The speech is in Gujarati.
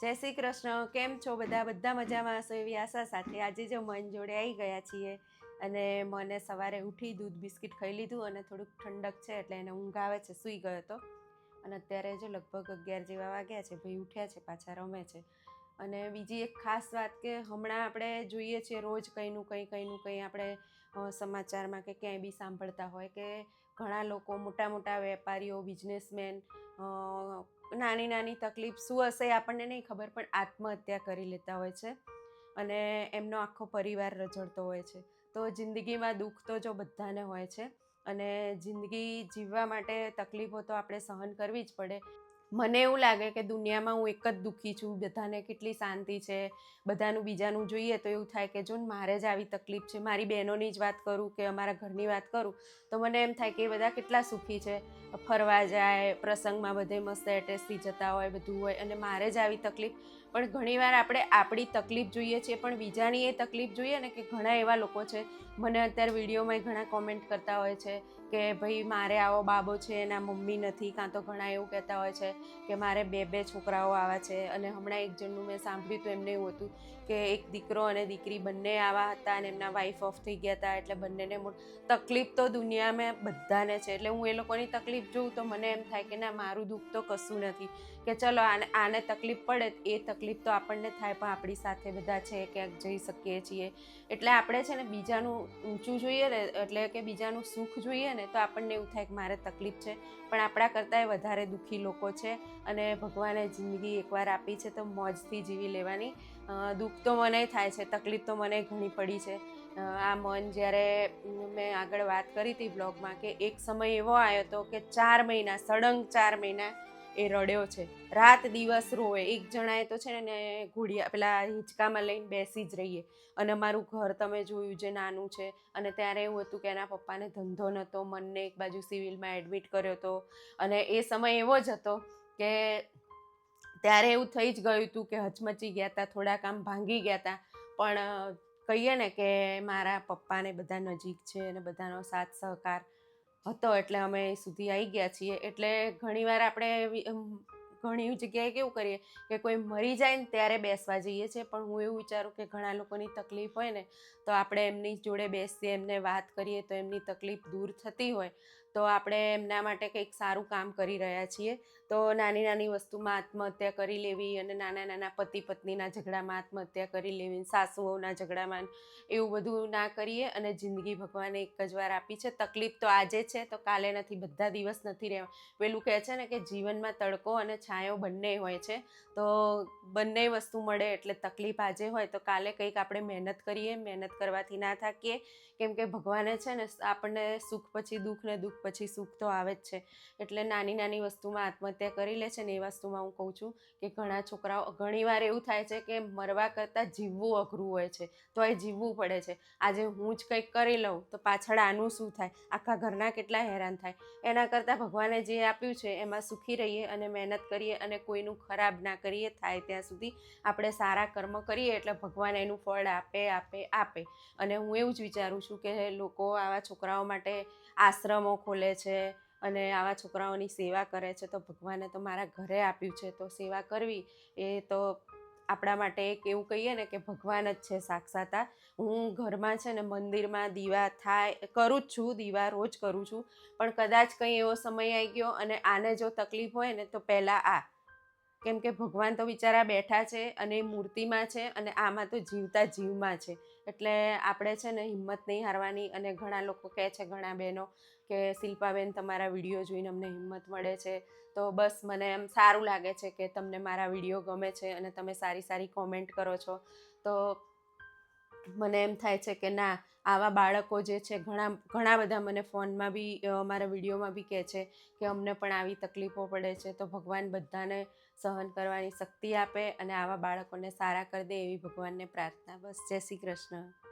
જય શ્રી કૃષ્ણ. કેમ છો બધા? બધા મજામાં? હશો એવી આશા સાથે આજે જો મન જોડે આવી ગયા છીએ અને મને સવારે ઉઠી દૂધ બિસ્કિટ ખાઈ લીધું અને થોડુંક ઠંડક છે એટલે એને ઊંઘ આવે છે, સૂઈ ગયો હતો. અને અત્યારે જો લગભગ અગિયાર જેવા વાગ્યા છે, ભાઈ ઉઠ્યા છે, પાછા રમે છે. અને બીજી એક ખાસ વાત કે હમણાં આપણે જોઈએ છીએ રોજ કંઈનું કંઈ કંઈનું કંઈ આપણે સમાચારમાં કે ક્યાંય બી સાંભળતા હોય કે ઘણા લોકો મોટા મોટા વેપારીઓ બિઝનેસમેન નાની નાની તકલીફ, શું હશે આપણને નહીં ખબર, પણ આત્મહત્યા કરી લેતા હોય છે અને એમનો આખો પરિવાર રજડતો હોય છે. તો જિંદગીમાં દુઃખ તો જો બધાને હોય છે અને જિંદગી જીવવા માટે તકલીફો તો આપણે સહન કરવી જ પડે. મને એવું લાગે કે દુનિયામાં હું એક જ દુઃખી છું, બધાને કેટલી શાંતિ છે, બધાનું બીજાનું જોઈએ તો એવું થાય કે જો મારે જ આવી તકલીફ છે, મારી બહેનોની જ વાત કરું કે અમારા ઘરની વાત કરું, તો મને એમ થાય કે એ બધા કેટલા સુખી છે. ફરવા જાય, પ્રસંગમાં બધે મસ્ત એટેચથી જતા હોય, બધું હોય અને મારે જ આવી તકલીફ. પણ ઘણીવાર આપણે આપણી તકલીફ જોઈએ છીએ, પણ બીજાની એ તકલીફ જોઈએ ને કે ઘણા એવા લોકો છે. મને અત્યારે વિડીયોમાં ઘણા કોમેન્ટ કરતા હોય છે કે, ભાઈ, મારે આવો બાબો છે, એના મમ્મી નથી. કાં તો ઘણા એવું કહેતા હોય છે કે મારે બે બે છોકરાઓ આવા છે. અને હમણાં એક જણનું મેં સાંભળ્યું હતું એમને એવું હતું કે એક દીકરો અને દીકરી બંને આવા હતા અને એમના વાઈફ ઓફ થઈ ગયા હતા. એટલે બંનેને તકલીફ તો દુનિયામાં બધાને છે. એટલે હું એ લોકોની તકલીફ જોઉં તો મને એમ થાય કે ના, મારું દુઃખ તો કશું નથી. કે ચલો, આને આને તકલીફ પડે, એ તકલીફ તો આપણને થાય, પણ આપણી સાથે બધા છે, ક્યાંક જઈ શકીએ છીએ. એટલે આપણે છે ને બીજાનું ઊંચું જોઈએ ને, એટલે કે બીજાનું સુખ જોઈએ ને, તો આપણને એવું થાય કે મારે તકલીફ છે. પણ આપણા કરતાંય વધારે દુઃખી લોકો છે. અને ભગવાને જિંદગી એકવાર આપી છે તો મોજથી જીવી લેવાની. દુઃખ તો મને થાય છે, તકલીફ તો મને ઘણી પડી છે. આ મન જ્યારે મેં આગળ વાત કરી હતી બ્લોગમાં કે એક સમય એવો આવ્યો હતો કે ચાર મહિના, સળંગ ચાર મહિના એ રડ્યો છે. રાત દિવસ રોવે, એક જણાએ તો છે ને ઘોડિયા, પેલા હિંચકામાં લઈને બેસી જ રહીએ. અને મારું ઘર તમે જોયું જે નાનું છે. અને ત્યારે એવું હતું કે એના પપ્પાને ધંધો નહોતો મનને એક બાજુ સિવિલમાં એડમિટ કર્યો હતો અને એ સમય એવો જ હતો કે ત્યારે એવું થઈ જ ગયું હતું કે હચમચી ગયા હતા થોડાક આમ ભાંગી ગયા હતા પણ કહીએ ને કે મારા પપ્પાને બધા નજીક છે અને બધાનો સાથ સહકાર હતો એટલે અમે સુધી આવી ગયા છીએ. એટલે ઘણીવાર આપણે ઘણી જગ્યાએ કેવું કરીએ કે કોઈ મરી જાય ને ત્યારે બેસવા જઈએ છીએ. પણ હું એવું વિચારું કે ઘણા લોકોની તકલીફ હોય ને, તો આપણે એમની જોડે બેસીએ, એમને વાત કરીએ તો એમની તકલીફ દૂર થતી હોય. તો આપણે એમના માટે કંઈક સારું કામ કરી રહ્યા છીએ. તો નાની નાની વસ્તુમાં આત્મહત્યા કરી લેવી અને નાના નાના પતિ પત્નીના ઝઘડામાં આત્મહત્યા કરી લેવી, સાસુઓના ઝઘડામાં એવું બધું ના કરીએ અને જિંદગી ભગવાને એક જ વાર આપી છે. તકલીફ તો આજે છે, તો કાલે નથી, બધા દિવસ નથી રહેવા. પેલું કહે છે ને કે જીવનમાં તડકો અને છાંયો બંને હોય છે. તો બંને વસ્તુ મળે એટલે તકલીફ આજે હોય તો કાલે કંઈક આપણે મહેનત કરીએ, મહેનત કરવાથી ના થાકીએ. કેમ કે ભગવાને છે ને આપણને સુખ પછી દુઃખ ને દુઃખ પછી સુખ તો આવે જ છે. એટલે નાની નાની વસ્તુમાં આત્મહત્યા કરી લે છે ને એ વસ્તુમાં હું કહું છું કે ઘણા છોકરાઓ ઘણીવાર એવું થાય છે કે મરવા કરતાં જીવવું અઘરું હોય છે, તો એ જીવવું પડે છે. આજે હું જ કંઈક કરી લઉં તો પાછળ આનું શું થાય? આખા ઘરના કેટલા હેરાન થાય? એના કરતાં ભગવાને જે આપ્યું છે એમાં સુખી રહીએ અને મહેનત કરીએ અને કોઈનું ખરાબ ના કરીએ થાય ત્યાં સુધી આપણે સારા કર્મ કરીએ એટલે ભગવાન એનું ફળ આપે આપે આપે. અને હું એવું જ વિચારું છું કે લોકો આવા છોકરાઓ માટે આશ્રમો ખોલે છે અને આવા છોકરાઓની સેવા કરે છે, તો ભગવાને તો મારા ઘરે આપ્યું છે, તો સેવા કરવી એ તો આપણા માટે એક એવું કહીએ ને કે ભગવાન જ છે સાક્ષાત હું ઘરમાં છે ને મંદિરમાં દીવા થાય, કરું જ છું, દીવા રોજ કરું છું, પણ કદાચ કંઈ એવો સમય આવી ગયો અને આને જો તકલીફ હોય ને તો પહેલાં આ. કેમ કે ભગવાન તો બિચારા બેઠા છે અને મૂર્તિમાં છે અને આમાં તો જીવતા જીવમાં છે. એટલે આપણે છે ને હિંમત નહીં હારવાની અને ઘણા લોકો કહે છે, ઘણા બહેનો કે, શિલ્પાબેન, તમારા વીડિયો જોઈને અમને હિંમત મળે છે. તો બસ મને એમ સારું લાગે છે કે, તમને મારા વીડિયો ગમે છે અને તમે સારી સારી કોમેન્ટ કરો છો. તો મને એમ થાય છે કે ના, આવા બાળકો જે છે, ઘણા ઘણા બધા મને ફોનમાં બી મારા વિડીયોમાં બી કહે છે કે અમને પણ આવી તકલીફો પડે છે, તો ભગવાન બધાને સહન કરવાની શક્તિ આપે અને આવા બાળકોને સારા કરી દે એવી ભગવાનને પ્રાર્થના. બસ, જય શ્રી કૃષ્ણ.